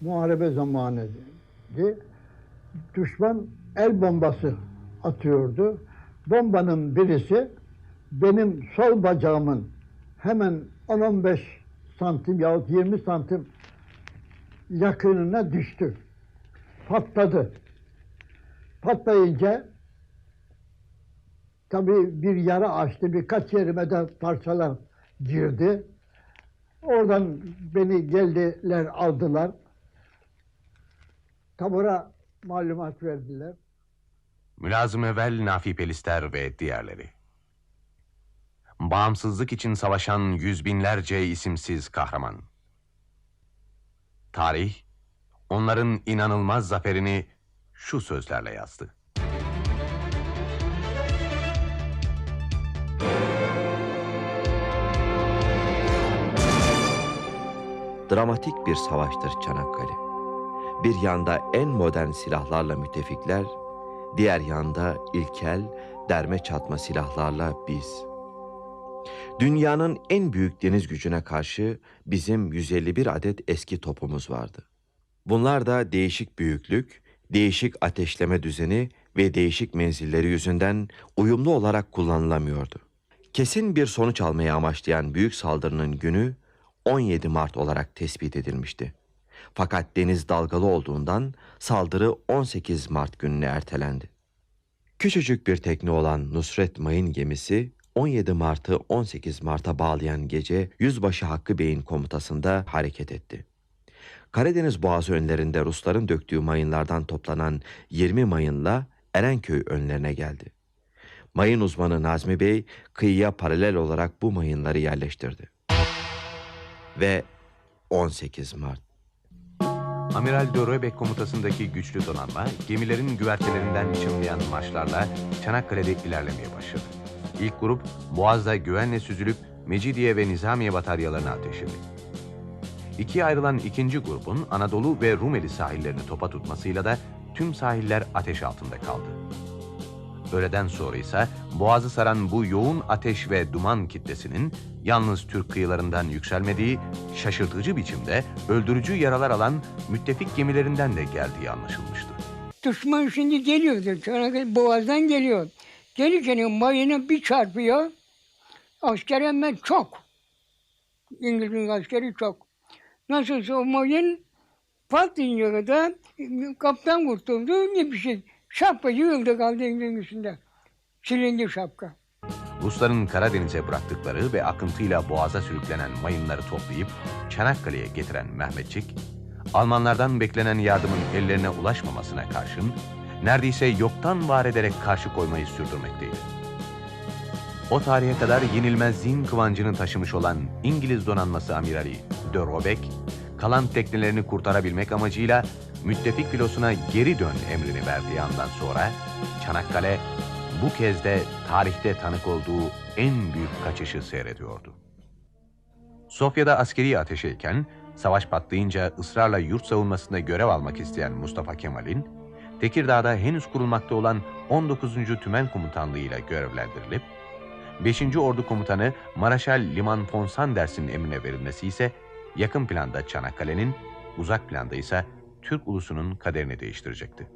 muharebe zamanıydı. Düşman el bombası atıyordu. Bombanın birisi benim sol bacağımın hemen 10-15 santim yahut 20 santim yakınına düştü. Patladı. Patlayınca tabii bir yara açtı. Birkaç yerime de parçalar girdi. Oradan beni geldiler, aldılar. Tabura malumat verdiler. Mülazım Evvel, Nafi Pelister ve diğerleri. Bağımsızlık için savaşan yüz binlerce isimsiz kahraman. Tarih, onların inanılmaz zaferini şu sözlerle yazdı. Dramatik bir savaştır Çanakkale. Bir yanda en modern silahlarla müttefikler, diğer yanda ilkel, derme çatma silahlarla biz. Dünyanın en büyük deniz gücüne karşı bizim 151 adet eski topumuz vardı. Bunlar da değişik büyüklük, değişik ateşleme düzeni ve değişik menzilleri yüzünden uyumlu olarak kullanılamıyordu. Kesin bir sonuç almayı amaçlayan büyük saldırının günü 17 Mart olarak tespit edilmişti. Fakat deniz dalgalı olduğundan saldırı 18 Mart gününe ertelendi. Küçücük bir tekne olan Nusret Mayın gemisi 17 Mart'ı 18 Mart'a bağlayan gece Yüzbaşı Hakkı Bey'in komutasında hareket etti. Karadeniz Boğazı önlerinde Rusların döktüğü mayınlardan toplanan 20 mayınla Erenköy önlerine geldi. Mayın uzmanı Nazmi Bey kıyıya paralel olarak bu mayınları yerleştirdi. Ve 18 Mart Amiral de Röbeck komutasındaki güçlü donanma, gemilerin güvertelerinden çınlayan marşlarla Çanakkale'de ilerlemeye başladı. İlk grup, Boğaz'da güvenle süzülüp Mecidiye ve Nizamiye bataryalarını ateşledi. İkiye ayrılan ikinci grubun Anadolu ve Rumeli sahillerini topa tutmasıyla da tüm sahiller ateş altında kaldı. Öğleden sonra ise Boğaz'ı saran bu yoğun ateş ve duman kitlesinin yalnız Türk kıyılarından yükselmediği, şaşırtıcı biçimde öldürücü yaralar alan müttefik gemilerinden de geldiği anlaşılmıştı. Düşman şimdi geliyordu. Çanakkale Boğaz'dan geliyor. Gelirken mayına bir çarpıyor. Asker hemen çok. İngiliz'in askeri çok. Nasılsa o mayın patlayınca kadar kaptan kurtuldu. Ne bir şey. Şapka yığıldı kaldı İngiliz'in üstünde. Silindi şapka. Rusların Karadeniz'e bıraktıkları ve akıntıyla boğaza sürüklenen mayınları toplayıp Çanakkale'ye getiren Mehmetçik, Almanlardan beklenen yardımın ellerine ulaşmamasına karşın neredeyse yoktan var ederek karşı koymayı sürdürmekteydi. O tarihe kadar yenilmezliğin kıvancını taşımış olan İngiliz donanması amirali de Robeck, kalan teknelerini kurtarabilmek amacıyla müttefik filosuna geri dön emrini verdiği andan sonra Çanakkale bu kez de tarihte tanık olduğu en büyük kaçışı seyrediyordu. Sofya'da askeri ateşeyken, savaş patlayınca ısrarla yurt savunmasında görev almak isteyen Mustafa Kemal'in, Tekirdağ'da henüz kurulmakta olan 19. Tümen Komutanlığı ile görevlendirilip, 5. Ordu Komutanı Maraşal Liman von Sanders'in emrine verilmesi ise yakın planda Çanakkale'nin, uzak planda ise Türk ulusunun kaderini değiştirecekti.